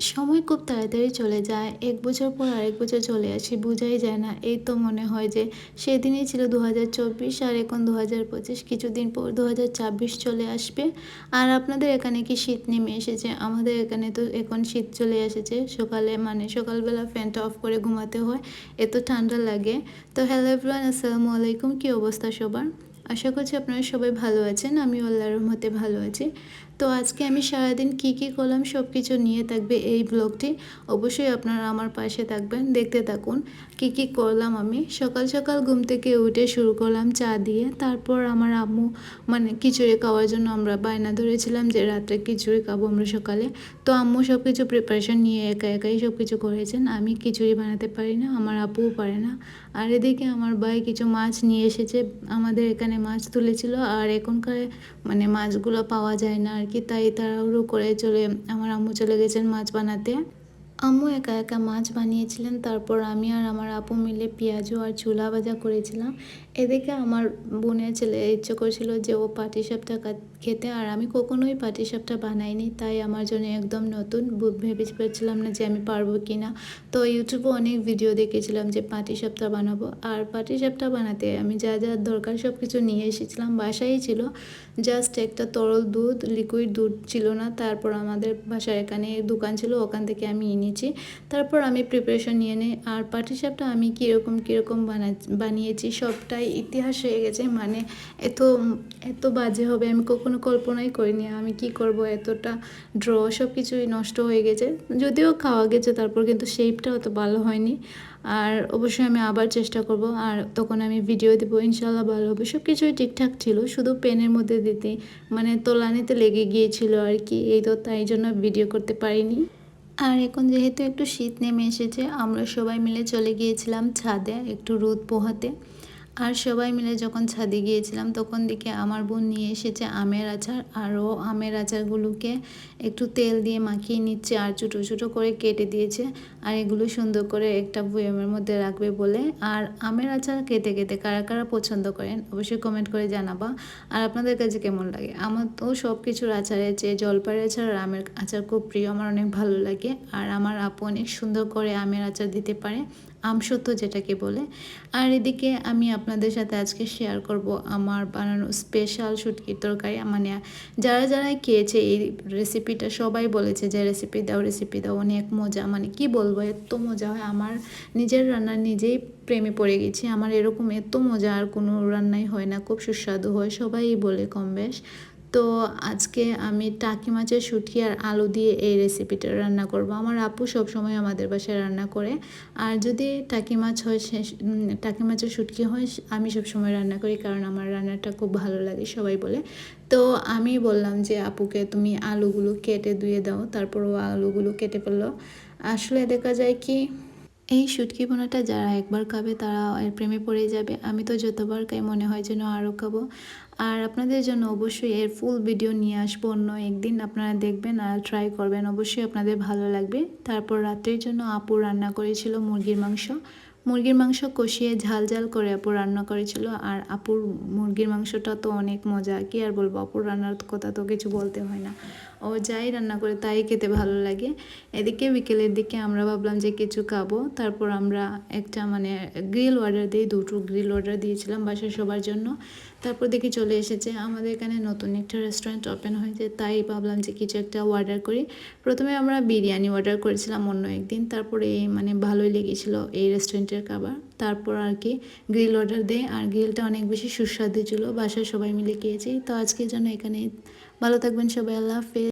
সময় খুব তাড়াতাড়ি চলে যায়। এক বছর পর আরেক বছর চলে আসি, বোঝাই যায় না। এই তো মনে হয় যে সেদিনই ছিল দু হাজার চব্বিশ আর এখন দু হাজার পঁচিশ। কিছুদিন পর দু হাজার ছাব্বিশ চলে আসবে। আর আপনাদের এখানে কি শীত নেমে এসেছে? আমাদের এখানে তো এখন শীত চলে এসেছে। সকালে মানে সকালবেলা ফ্যানটা অফ করে ঘুমাতে হয়। এত ঠান্ডা লাগে। তো হ্যালো এভরিওয়ান, আসসালামু আলাইকুম। কী অবস্থা সবার? আশা করছি আপনারা সবাই ভালো আছেন। আমি আল্লাহর রহমতে ভালো আছি। তো আজকে আমি সারাদিন কি কি করলাম সব কিছু নিয়ে থাকবে এই ব্লগটি অবশ্যই আপনারা আমার পাশে থাকবেন, দেখতে থাকুন। কি কি করলাম আমি? সকাল সকাল ঘুম থেকে উঠে শুরু করলাম চা দিয়ে। তারপর আমার আম্মু মানে খিচুড়ি খাওয়ার জন্য আমরা বায়না ধরেছিলাম যে রাত্রে খিচুড়ি খাব আমরা সকালে। তো আম্মু সব কিছু প্রিপারেশন নিয়ে একা একাই সব কিছু করেছেন। আমি খিচুড়ি বানাতে পারি না, আমার আপুও পারে না। আর এদিকে আমার ভাই কিছু মাছ নিয়ে এসেছে। আমাদের এখানে মাছ তুলেছিল, আর এখনকার মানে মাছগুলো পাওয়া যায় না আর কি তাই তাড়াহুড়ো করে চলে আমার আম্মু চলে গেছেন মাছ বানাতে। আম্মু একা একা মাছ বানিয়েছিলেন, তারপর আমি আর আমার আপু মিলে পেঁয়াজু আর চুলা ভাজা করেছিলাম। এদিকে আমার বোনের ছেলে ইচ্ছে করছিল যে ও পাটি সাপটা খেতে। আর আমি কখনোই পাটি সাপটা বানাইনি, তাই আমার জন্য একদম নতুন। ভেবে পেয়েছিলাম না যে আমি পারব কি না তো ইউটিউবে অনেক ভিডিও দেখেছিলাম যে পাটি সাপটা বানাবো। আর পাটি সাপটা বানাতে আমি যা যা দরকার সব কিছু নিয়ে এসেছিলাম। বাসায় ছিল। জাস্ট একটা তরল দুধ লিকুইড দুধ ছিল না। তারপর আমাদের বাসার এখানে দোকান ছিল, ওখান থেকে আমি এনেছি। তারপর আমি প্রিপারেশন নিয়ে নিই। আর পাটিসাপটা আমি কীরকম কীরকম বানা বানিয়েছি সবটাই ইতিহাস হয়ে গেছে। মানে এত এত বাজে হবে আমি কখনো কল্পনাই করিনি, আমি কি করব, এতটা ড্র সব কিছুই নষ্ট হয়ে গেছে। যদিও খাওয়া গেছে, তারপর কিন্তু শেপটা অত ভালো হয়নি। আর অবশ্যই আমি আবার চেষ্টা করব, আর তখন আমি ভিডিও দেবো ইনশাল্লাহ ভালো হবে। সব কিছুই ঠিকঠাক ছিল, শুধু পেনের মধ্যে দিতে মানে তোলানিতে লেগে গিয়েছিল আর কি, এই তো তাই জন্য ভিডিও করতে পারিনি। আর এখন যেহেতু একটু শীত নেমে এসেছে, আমরা সবাই মিলে চলে গিয়েছিলাম ছাদে একটু রোদ পোহাতে। আর সবাই মিলে যখন ছাদে গিয়েছিলাম, তখন দিকে আমার বোন নিয়ে এসেছে আমের আচার। আর ও আমের আচারগুলোকে একটু তেল দিয়ে মাখিয়ে নিচ্ছে আর ছোটো ছোটো করে কেটে দিয়েছে। আর এগুলো সুন্দর করে একটা বয়ামের মধ্যে রাখবে বলে। আর আমের আচার কেটে কেটে কারা কারা পছন্দ করেন, অবশ্যই কমেন্ট করে জানাবা। আর আপনাদের কাছে কেমন লাগে? আমার তো সব কিছুর আচারের চেয়ে জলপাইয়ের আচার আর আমের আচার খুব প্রিয়। আমার অনেক ভালো লাগে। আর আমার আপু অনেক সুন্দর করে আমের আচার দিতে পারে। আমসত্ব যেটাকে বলে। আর এদিকে আমি আপনাদের সাথে আজকে শেয়ার করব আমার বানানো স্পেশাল শুটকির তরকারি। মানে যারা যারা খেয়েছে এই রেসিপিটা সবাই বলেছে যে রেসিপি দাও রেসিপি দাও, অনেক মজা। মানে কি বলব, এত মজা হয়। আমার নিজের রান্না নিজেই প্রেমে পড়ে গেছি। আমার এরকম এত মজা, আর কোনো রান্নাই হয় না। খুব সুস্বাদু হয়। সবাই বলে কম বেশ। তো আজকে আমি টাকি মাছের শুটকি আর আলু দিয়ে এই রেসিপিটা রান্না করব। আমার আপু সবসময় আমাদের বাসায় রান্না করে। আর যদি টাকি মাছ হয়, সে টাকি মাছের শুটকি হয়, আমি সবসময় রান্না করি কারণ আমার রান্নাটা খুব ভালো লাগে, সবাই বলে। তো আমি বললাম যে, আপুকে তুমি আলুগুলো কেটে ধুয়ে দাও। তারপর ও আলুগুলো কেটে ফেলল। আসলে দেখা যায় কি এই শুটকি বোনাটা যারা একবার খাবে তারা এর প্রেমে পড়ে যাবে। আমি তো যতবার খাই মনে হয় যেন আরও খাব। আর আপনাদের জন্য অবশ্যই এর ফুল ভিডিও নিয়ে আসব অন্য একদিন। আপনারা দেখবেন আর ট্রাই করবেন। অবশ্যই আপনাদের ভালো লাগবে। তারপর রাত্রির জন্য আপু রান্না করেছিল মুরগির মাংস। মুরগির মাংস কষিয়ে ঝাল ঝাল করে আপু রান্না করেছিল। আর আপুর মুরগির মাংসটা তো অনেক মজা। কি আর বলব, আপুর রান্নার কথা তো কিছু বলতে হয় না। ও যাই রান্না করে তাই খেতে ভালো লাগে। এদিকে বিকেলের দিকে আমরা ভাবলাম যে কিছু খাব। তারপর আমরা একটা মানে গ্রিল অর্ডার দিই দুটো গ্রিল অর্ডার দিয়েছিলাম বাসার সবার জন্য। তারপর দেখি চলে এসেছে, আমাদের এখানে নতুন একটা রেস্টুরেন্ট ওপেন হয়েছে। তাই ভাবলাম যে কিছু একটা অর্ডার করি। প্রথমে আমরা বিরিয়ানি অর্ডার করেছিলাম অন্য একদিন। তারপরে মানে ভালোই লেগেছিলো এই রেস্টুরেন্টের খাবার। তারপর আর কি গ্রিল অর্ডার দেয়। আর গ্রিলটা অনেক বেশি সুস্বাদু ছিল। বাসায় সবাই মিলে খেয়েছি। তো আজকের জন্য এখানে ভালো থাকবেন সবাই। আল্লাহ হাফেজ।